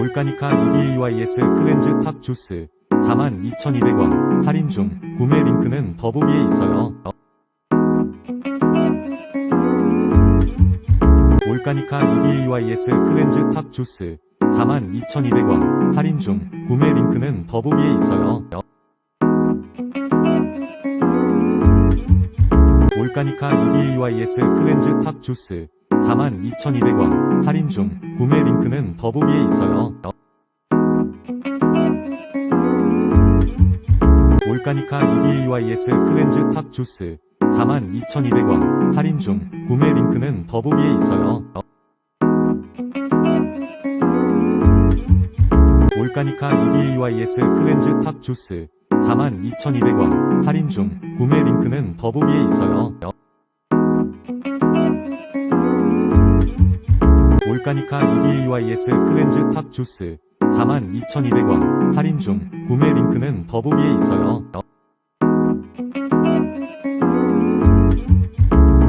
올가니카 EDAYS 클렌즈 탑 주스 42,200원 할인 중 구매 링크는 더보기에 있어요. 올가니카 EDAYS 클렌즈 탑 주스 42,200원 할인 중 구매 링크는 더보기에 있어요. 올가니카 EDAYS 클렌즈 탑 주스 42,200원. 할인 중. 구매 링크는 더보기에 있어요. 올가니카 EDAYS 클렌즈 탑 주스. 42,200원. 할인 중. 구매 링크는 더보기에 있어요. 올가니카 EDAYS 클렌즈 탑 주스. 42,200원. 할인 중. 구매 링크는 더보기에 있어요. 올가니카 EDAYS 클렌즈 탑 주스 42,200원 할인 중 구매 링크는 더보기에 있어요.